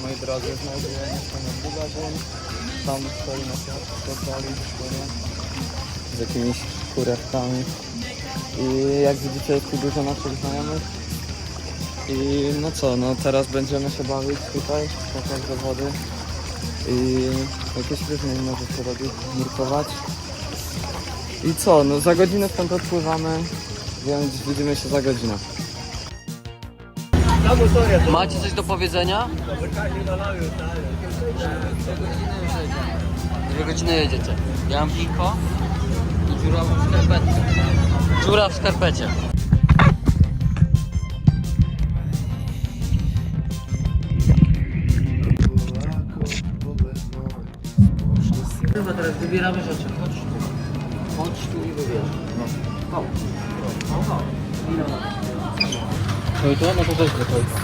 moi drodzy, znajdujemy się na Bugadun. Tam stoi nasza specjalist, z jakimiś kurewkami. I jak widzicie jest tu dużo naszych znajomych. I no co, no teraz będziemy się bawić tutaj, pokaz do wody. I jakieś różne inne rzeczy robić, nurkować. I co, no za godzinę stąd odpływamy, więc widzimy się za godzinę. Macie coś do powiedzenia? Dwie godziny jedziecie. Ja mam piłko i dziura w skarpecie. Dziura w skarpecie. Chyba teraz wybieramy rzeczy. Chodź tu. Chodź tu i wybierz. No. Chodź. Chodź. Ile? No i to, no to też do końca.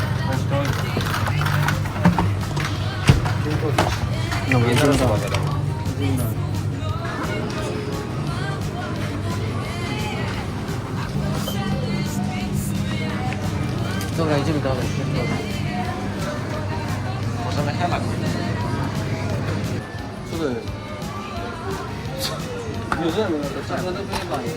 No, będziemy dalej. Dobra, idziemy dalej. Możemy hemak. Co to jest? Bierzemy, no to Trzeba do wyjebania.